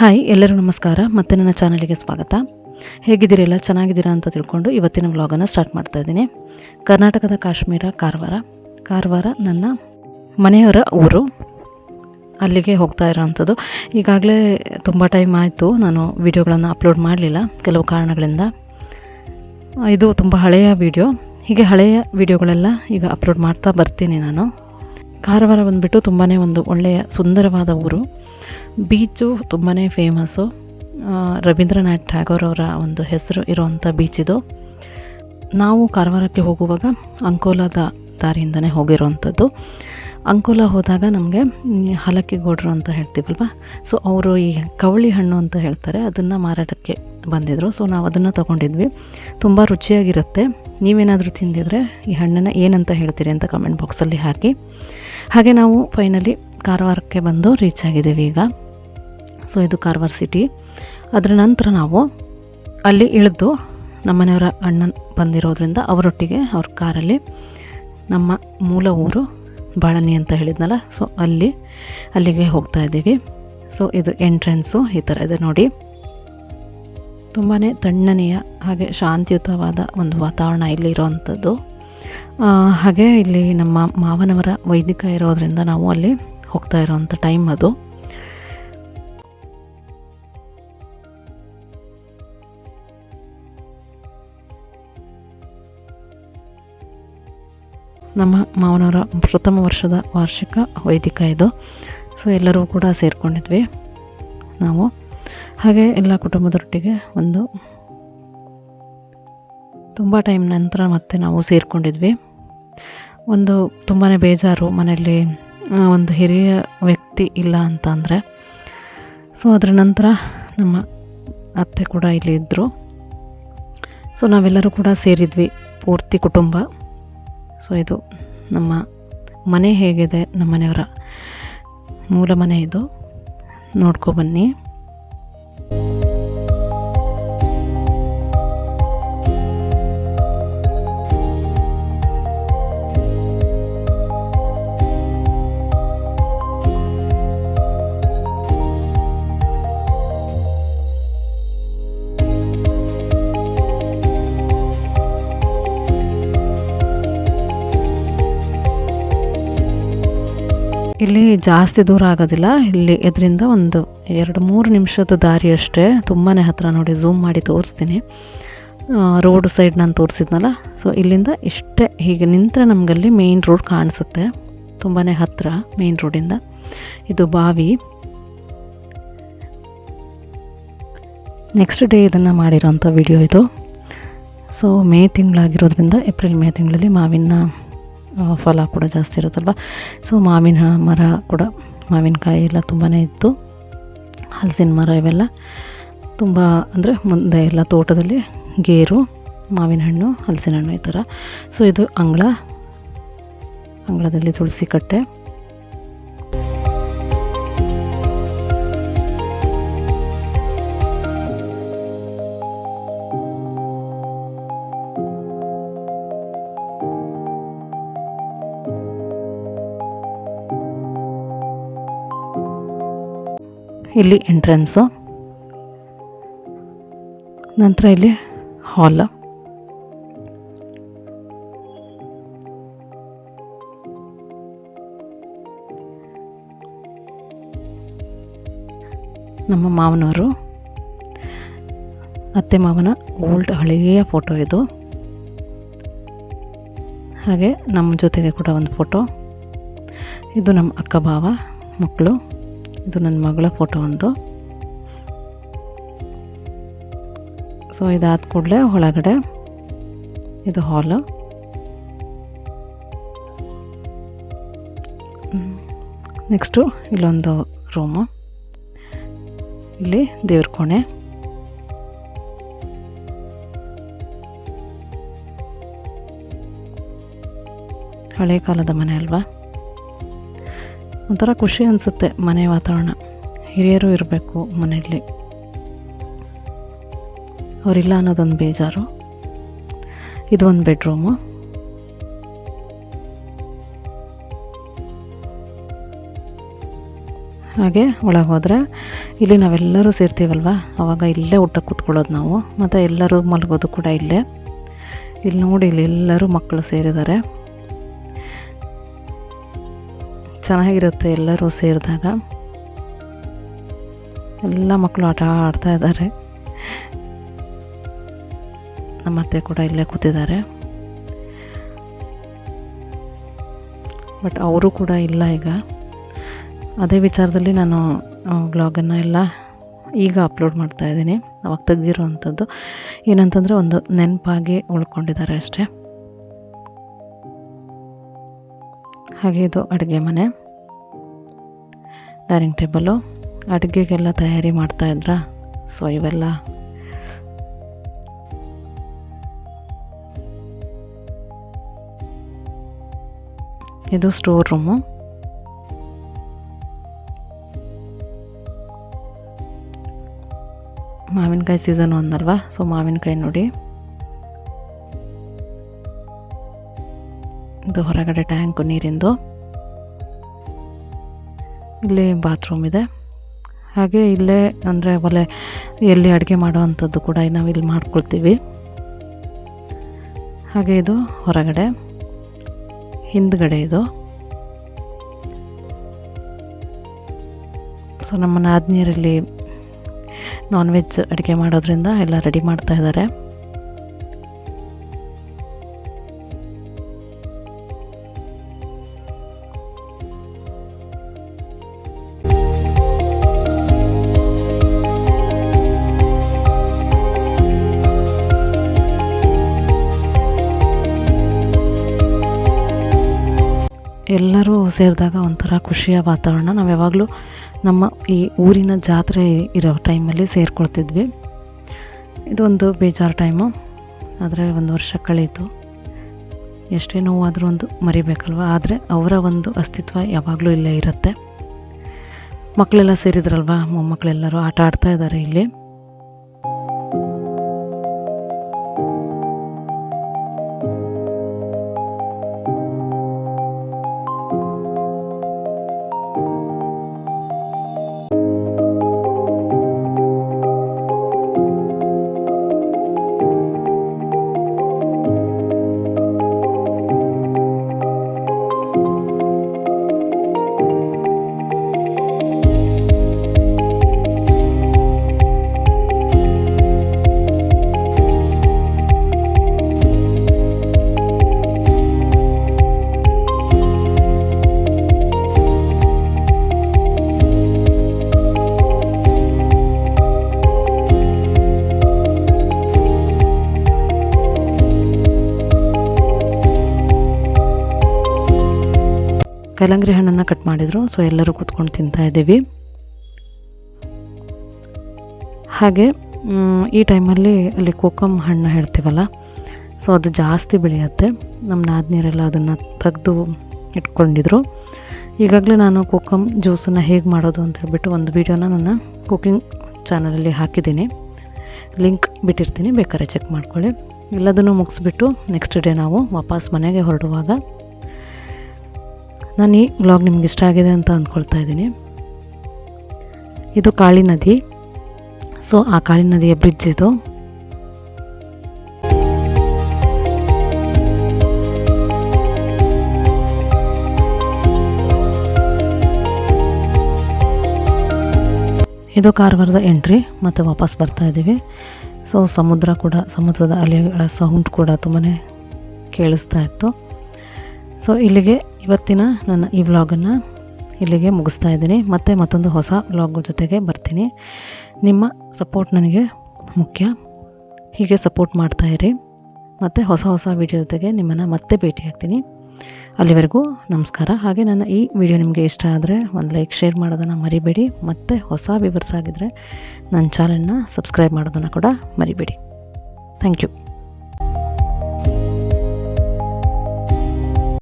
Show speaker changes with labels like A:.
A: Hi ಎಲ್ಲರೂ ನಮಸ್ಕಾರ. ಮತ್ತೆ ನನ್ನ ಚಾನಲಿಗೆ ಸ್ವಾಗತ. ಹೇಗಿದ್ದೀರಲ್ಲ ಚೆನ್ನಾಗಿದ್ದೀರಾ ಅಂತ ತಿಳ್ಕೊಂಡು ಇವತ್ತಿನ ವ್ಲಾಗನ್ನು ಸ್ಟಾರ್ಟ್ ಮಾಡ್ತಾ ಇದ್ದೀನಿ. ಕರ್ನಾಟಕದ ಕಾಶ್ಮೀರ, ಕಾರವಾರ. ಕಾರವಾರ ನನ್ನ ಮನೆಯವರ ಊರು. ಅಲ್ಲಿಗೆ ಹೋಗ್ತಾ ಇರೋವಂಥದ್ದು ಈಗಾಗಲೇ ತುಂಬ ಟೈಮ್ ಆಯಿತು. ನಾನು ವೀಡಿಯೋಗಳನ್ನು ಅಪ್ಲೋಡ್ ಮಾಡಲಿಲ್ಲ ಕೆಲವು ಕಾರಣಗಳಿಂದ. ಇದು ತುಂಬ ಹಳೆಯ ವಿಡಿಯೋ. ಹೀಗೆ ಹಳೆಯ ವಿಡಿಯೋಗಳೆಲ್ಲ ಈಗ ಅಪ್ಲೋಡ್ ಮಾಡ್ತಾ ಬರ್ತೀನಿ ನಾನು. ಕಾರವಾರ ಬಂದುಬಿಟ್ಟು ತುಂಬಾ ಒಂದು ಒಳ್ಳೆಯ ಸುಂದರವಾದ ಊರು. ಬೀಚು ತುಂಬಾ ಫೇಮಸ್ಸು ರವೀಂದ್ರನಾಥ್ ಟ್ಯಾಗೋರ್ ಅವರ ಒಂದು ಹೆಸರು ಇರುವಂಥ ಬೀಚ್ ಇದು. ನಾವು ಕಾರವಾರಕ್ಕೆ ಹೋಗುವಾಗ ಅಂಕೋಲಾದ ದಾರಿಯಿಂದನೇ ಹೋಗಿರೋವಂಥದ್ದು ಅಂಕೋಲ ಹೋದಾಗ ನಮಗೆ ಹಲಕ್ಕಿ ಗೌಡ್ರು ಅಂತ ಹೇಳ್ತೀವಲ್ವ? ಸೊ ಅವರು ಈ ಕವಳಿ ಹಣ್ಣು ಅಂತ ಹೇಳ್ತಾರೆ, ಅದನ್ನು ಮಾರಾಟಕ್ಕೆ ಬಂದಿದ್ದರು ಸೊ ನಾವು ಅದನ್ನು ತೊಗೊಂಡಿದ್ವಿ. ತುಂಬ ರುಚಿಯಾಗಿರುತ್ತೆ. ನೀವೇನಾದರೂ ತಿಂದಿದ್ರೆ ಈ ಹಣ್ಣನ್ನು ಏನಂತ ಹೇಳ್ತೀರಿ ಅಂತ ಕಮೆಂಟ್ ಬಾಕ್ಸಲ್ಲಿ ಹಾಕಿ. ಹಾಗೆ ನಾವು ಫೈನಲಿ ಕಾರವಾರಕ್ಕೆ ಬಂದು ರೀಚ್ ಆಗಿದ್ದೀವಿ ಈಗ. ಸೊ ಇದು ಕಾರವಾರ ಸಿಟಿ ಅದರ ನಂತರ ನಾವು ಅಲ್ಲಿ ಇಳಿದು ನಮ್ಮನೆಯವರ ಅಣ್ಣನ ಬಂದಿರೋದ್ರಿಂದ ಅವರೊಟ್ಟಿಗೆ ಅವ್ರ ಕಾರಲ್ಲಿ ನಮ್ಮ ಮೂಲ ಊರು ಬಾಳನಿ ಅಂತ ಹೇಳಿದ್ನಲ್ಲ ಸೊ ಅಲ್ಲಿ ಅಲ್ಲಿಗೆ ಹೋಗ್ತಾ ಇದ್ದೀವಿ. ಸೊ ಇದು ಎಂಟ್ರೆನ್ಸು ಈ ಥರ ಇದೆ ನೋಡಿ. ತುಂಬಾ ತಣ್ಣನೆಯ ಹಾಗೆ ಶಾಂತಿಯುತವಾದ ಒಂದು ವಾತಾವರಣ ಇಲ್ಲಿ ಇರೋವಂಥದ್ದು. ಆ, ಹಾಗೆ ಇಲ್ಲಿ ನಮ್ಮ ಮಾವನವರ ವೈದಿಕ ಇರೋದರಿಂದ ನಾವು ಅಲ್ಲಿ ಹೋಗ್ತಾ ಇರೋವಂಥ ಟೈಮ್ ಅದು. ನಮ್ಮ ಮಾವನವರ ಪ್ರಥಮ ವರ್ಷದ ವಾರ್ಷಿಕ ವೈದಿಕ ಇದು. ಸೊ ಎಲ್ಲರೂ ಕೂಡ ಸೇರಿಕೊಂಡಿದ್ವಿ ನಾವು. ಹಾಗೆ ಎಲ್ಲ ಕುಟುಂಬದೊಟ್ಟಿಗೆ ಒಂದು ತುಂಬ ಟೈಮ್ ನಂತರ ಮತ್ತೆ ನಾವು ಸೇರಿಕೊಂಡಿದ್ವಿ. ಒಂದು ತುಂಬಾ ಬೇಜಾರು ಮನೆಯಲ್ಲಿ ಒಂದು ಹಿರಿಯ ವ್ಯಕ್ತಿ ಇಲ್ಲ ಅಂತ ಅಂದರೆ. ಸೊ ಅದರ ನಂತರ ನಮ್ಮ ಅತ್ತೆ ಕೂಡ ಇಲ್ಲಿ ಇದ್ದರು ಸೊ ನಾವೆಲ್ಲರೂ ಕೂಡ ಸೇರಿದ್ವಿ ಪೂರ್ತಿ ಕುಟುಂಬ. ಸೊ ಇದು ನಮ್ಮ ಮನೆ ಹೇಗಿದೆ ನಮ್ಮ ಮನೆಯವರ ಮೂಲ ಮನೆ ಇದು. ನೋಡ್ಕೊಬನ್ನಿ ಇಲ್ಲಿ ಜಾಸ್ತಿ ದೂರ ಆಗೋದಿಲ್ಲ. ಇಲ್ಲಿ ಇದರಿಂದ ಒಂದು ಎರಡು ಮೂರು ನಿಮಿಷದ ದಾರಿ ಅಷ್ಟೇ. ತುಂಬಾ ಹತ್ತಿರ ನೋಡಿ ಝೂಮ್ ಮಾಡಿ ತೋರಿಸ್ತೀನಿ. ರೋಡ್ ಸೈಡ್ ನಾನು ತೋರಿಸಿದ್ನಲ್ಲ? ಸೊ ಇಲ್ಲಿಂದ ಇಷ್ಟೇ ಹೀಗೆ ನಿಂತರೆ ನಮಗಲ್ಲಿ ಮೇಯ್ನ್ ರೋಡ್ ಕಾಣಿಸುತ್ತೆ. ತುಂಬಾ ಹತ್ತಿರ ಮೇಯ್ನ್ ರೋಡಿಂದ ಇದು. ಬಾವಿ. ನೆಕ್ಸ್ಟ್ ಡೇ ಇದನ್ನು ಮಾಡಿರೋಂಥ ವಿಡಿಯೋ ಇದು. ಸೊ ಮೇ ತಿಂಗಳಾಗಿರೋದ್ರಿಂದ ಏಪ್ರಿಲ್ ಮೇ ತಿಂಗಳಲ್ಲಿ ಮಾವಿನ ಫಲ ಕೂಡ ಜಾಸ್ತಿ ಇರುತ್ತಲ್ವ? ಸೊ ಮಾವಿನ ಮರ ಕೂಡ, ಮಾವಿನಕಾಯಿ ಎಲ್ಲ ತುಂಬಾ ಇತ್ತು. ಹಲಸಿನ ಮರ ಇವೆಲ್ಲ. ತುಂಬ ಅಂದರೆ ಮುಂದೆ ಎಲ್ಲ ತೋಟದಲ್ಲಿ ಗೇರು, ಮಾವಿನ ಹಣ್ಣು, ಹಲಸಿನ ಹಣ್ಣು ಈ ಥರ ಸೊ ಇದು ಅಂಗಳ. ಅಂಗಳದಲ್ಲಿ ತುಳಸಿ ಕಟ್ಟೆ. ಇಲ್ಲಿ ಎಂಟ್ರೆನ್ಸು. ನಂತರ ಇಲ್ಲಿ ಹಾಲ್. ನಮ್ಮ ಮಾವನವರು, ಅತ್ತೆ ಮಾವನ ಓಲ್ಡ್ ಹಳೆಯ ಫೋಟೋ ಇದು. ಹಾಗೆ ನಮ್ಮ ಜೊತೆಗೆ ಕೂಡ ಒಂದು ಫೋಟೋ. ಇದು ನಮ್ಮ ಅಕ್ಕ ಭಾವ ಮಕ್ಕಳು. ಇದು ನನ್ನ ಮಗಳ ಫೋಟೋ ಒಂದು. ಸೊ ಇದಾದ ಕೂಡಲೇ ಒಳಗಡೆ ಇದು ಹಾಲು. ನೆಕ್ಸ್ಟು ಇಲ್ಲೊಂದು ರೂಮು ಇಲ್ಲಿ ದೇವ್ರ ಕೋಣೆ. ಹಳೆ ಕಾಲದ ಮನೆ ಅಲ್ವಾ? ಒಂಥರ ಖುಷಿ ಅನಿಸುತ್ತೆ ಮನೆ ವಾತಾವರಣ. ಹಿರಿಯರು ಇರಬೇಕು ಮನೆಯಲ್ಲಿ. ಅವರಿಲ್ಲ ಅನ್ನೋದೊಂದು ಬೇಜಾರು. ಇದು ಒಂದು ಬೆಡ್ರೂಮು. ಹಾಗೆ ಒಳಗೆ ಹೋದರೆ ಇಲ್ಲಿ ನಾವೆಲ್ಲರೂ ಸೇರ್ತೀವಲ್ವ? ಅವಾಗ ಇಲ್ಲೇ ಊಟ ಕೂತ್ಕೊಳ್ಳೋದು ನಾವು. ಮತ್ತು ಎಲ್ಲರೂ ಮಲಗೋದು ಕೂಡ ಇಲ್ಲೇ. ಇಲ್ಲಿ ನೋಡಿ ಇಲ್ಲಿ ಎಲ್ಲರೂ ಮಕ್ಕಳು ಸೇರಿದ್ದಾರೆ. ಚೆನ್ನಾಗಿರುತ್ತೆ ಎಲ್ಲರೂ ಸೇರಿದಾಗ. ಎಲ್ಲ ಮಕ್ಕಳು ಆಟ ಆಡ್ತಾ ಇದ್ದಾರೆ. ನಮ್ಮ ಅತ್ತೆ ಕೂಡ ಇಲ್ಲೇ ಕೂತಿದ್ದಾರೆ. ಬಟ್ ಅವರು ಕೂಡ ಇಲ್ಲ ಈಗ. ಅದೇ ವಿಚಾರದಲ್ಲಿ ನಾನು ಬ್ಲಾಗನ್ನು ಎಲ್ಲ ಈಗ ಅಪ್ಲೋಡ್ ಮಾಡ್ತಾ ಇದ್ದೀನಿ. ಅವಾಗ ತೆಗ್ದಿರೋ ಅಂಥದ್ದು ಏನಂತಂದರೆ ಒಂದು ನೆನಪಾಗಿ ಉಳ್ಕೊಂಡಿದ್ದಾರೆ ಅಷ್ಟೇ. ಹಾಗೆ ಇದು ಅಡುಗೆ ಮನೆ. ಡೈನಿಂಗ್ ಟೇಬಲು, ಅಡುಗೆಗೆಲ್ಲ ತಯಾರಿ ಮಾಡ್ತಾಯಿದ್ರಾ ಸೊ ಇವೆಲ್ಲ. ಇದು ಸ್ಟೋರ್ ರೂಮು. ಮಾವಿನಕಾಯಿ ಸೀಸನ್ ಒಂದಲ್ವಾ, ಸೊ ಮಾವಿನಕಾಯಿ ನೋಡಿ. ಇದು ಹೊರಗಡೆ ಟ್ಯಾಂಕು ನೀರಿಂದು. ಇಲ್ಲಿ ಬಾತ್ರೂಮ್ ಇದೆ. ಹಾಗೆ ಇಲ್ಲೇ ಅಂದರೆ ಒಲೆ ಎಲ್ಲಿ ಅಡುಗೆ ಮಾಡೋ ಅಂಥದ್ದು ಕೂಡ ನಾವು ಇಲ್ಲಿ ಮಾಡ್ಕೊಳ್ತೀವಿ. ಹಾಗೆ ಇದು ಹೊರಗಡೆ. ಹಿಂದ್ಗಡೆ ಇದು. ಸೊ ನಮ್ಮ ನಾದ್ನೀರಲ್ಲಿ ನಾನ್ ವೆಜ್ ಅಡುಗೆ ಮಾಡೋದ್ರಿಂದ ಎಲ್ಲ ರೆಡಿ ಮಾಡ್ತಾ ಇದ್ದಾರೆ. ಸೇರಿದಾಗ ಒಂಥರ ಖುಷಿಯ ವಾತಾವರಣ. ನಾವು ಯಾವಾಗಲೂ ನಮ್ಮ ಈ ಊರಿನ ಜಾತ್ರೆ ಇರೋ ಟೈಮಲ್ಲಿ ಸೇರಿಕೊಳ್ತಿದ್ವಿ. ಇದೊಂದು ಬೇಜಾರು ಟೈಮು. ಆದರೆ ಒಂದು ವರ್ಷ ಕಳೀತು. ಎಷ್ಟೇ ನೋವಾದರೂ ಒಂದು ಮರಿಬೇಕಲ್ವ? ಆದರೆ ಅವರ ಒಂದು ಅಸ್ತಿತ್ವ ಯಾವಾಗಲೂ ಇಲ್ಲೇ ಇರುತ್ತೆ. ಮಕ್ಕಳೆಲ್ಲ ಸೇರಿದ್ರಲ್ವ? ಮೊಮ್ಮಕ್ಕಳೆಲ್ಲರೂ ಆಟ ಆಡ್ತಾ ಇದ್ದಾರೆ ಇಲ್ಲಿ. ಕಲ್ಲಂಗಡಿ ಹಣ್ಣನ್ನು ಕಟ್ ಮಾಡಿದರು. ಸೊ ಎಲ್ಲರೂ ಕೂತ್ಕೊಂಡು ತಿಂತಾ ಇದ್ದೀವಿ. ಹಾಗೆ ಈ ಟೈಮಲ್ಲಿ ಅಲ್ಲಿ ಕೋಕಮ್ ಹಣ್ಣು ಹೇಳ್ತೀವಲ್ಲ, ಸೊ, ಅದು ಜಾಸ್ತಿ ಬೆಳೆಯುತ್ತೆ. ನಮ್ಮ ನಾದ್ನೀರೆಲ್ಲ ಅದನ್ನು ತೆಗೆದು ಇಟ್ಕೊಂಡಿದ್ರು. ಈಗಾಗಲೇ ನಾನು ಕೋಕಮ್ ಜ್ಯೂಸನ್ನು ಹೇಗೆ ಮಾಡೋದು ಅಂತ ಹೇಳ್ಬಿಟ್ಟು ಒಂದು ವೀಡಿಯೋನ ನನ್ನ ಕುಕಿಂಗ್ ಚಾನಲಲ್ಲಿ ಹಾಕಿದ್ದೀನಿ. ಲಿಂಕ್ ಬಿಟ್ಟಿರ್ತೀನಿ, ಬೇಕಾದ್ರೆ ಚೆಕ್ ಮಾಡ್ಕೊಳ್ಳಿ. ಎಲ್ಲದನ್ನು ಮುಗಿಸ್ಬಿಟ್ಟು ನೆಕ್ಸ್ಟ್ ಡೇ ನಾವು ವಾಪಸ್ ಮನೆಗೆ ಹೊರಡುವಾಗ ನಾನು ಈ ವ್ಲಾಗ್ ನಿಮ್ಗೆ ಇಷ್ಟ ಆಗಿದೆ ಅಂತ ಅಂದ್ಕೊಳ್ತಾ ಇದ್ದೀನಿ. ಇದು ಕಾಳಿ ನದಿ. ಸೊ ಆ ಕಾಳಿ ನದಿಯ ಬ್ರಿಡ್ಜ್ ಇದು. ಇದು ಕಾರವಾರದ ಎಂಟ್ರಿ ಮತ್ತು ವಾಪಸ್ ಬರ್ತಾ ಇದ್ದೀವಿ. ಸೊ ಸಮುದ್ರ ಕೂಡ, ಸಮುದ್ರದ ಅಲೆಗಳ ಸೌಂಡ್ ಕೂಡ ತುಂಬಾ ಕೇಳಿಸ್ತಾ ಇತ್ತು. ಸೊ ಇಲ್ಲಿಗೆ ಇವತ್ತಿನ ನನ್ನ ಈ ವ್ಲಾಗನ್ನು ಇಲ್ಲಿಗೆ ಮುಗಿಸ್ತಾ ಇದ್ದೀನಿ. ಮತ್ತೆ ಮತ್ತೊಂದು ಹೊಸ ವ್ಲಾಗ್ ಜೊತೆಗೆ ಬರ್ತೀನಿ. ನಿಮ್ಮ ಸಪೋರ್ಟ್ ನನಗೆ ಮುಖ್ಯ. ಹೀಗೆ ಸಪೋರ್ಟ್ ಮಾಡ್ತಾ ಇರಿ. ಮತ್ತು ಹೊಸ ಹೊಸ ವಿಡಿಯೋ ಜೊತೆಗೆ ನಿಮ್ಮನ್ನು ಮತ್ತೆ ಭೇಟಿ ಆಗ್ತೀನಿ. ಅಲ್ಲಿವರೆಗೂ ನಮಸ್ಕಾರ. ಹಾಗೆ ನನ್ನ ಈ ವಿಡಿಯೋ ನಿಮಗೆ ಇಷ್ಟ ಆದರೆ ಒಂದು ಲೈಕ್ ಶೇರ್ ಮಾಡೋದನ್ನು ಮರಿಬೇಡಿ. ಮತ್ತು ಹೊಸ ವಿವರ್ಸ್ ಆಗಿದ್ದರೆ ನನ್ನ ಚಾನಲ್ನ ಸಬ್ಸ್ಕ್ರೈಬ್ ಮಾಡೋದನ್ನು ಕೂಡ ಮರಿಬೇಡಿ. Thank you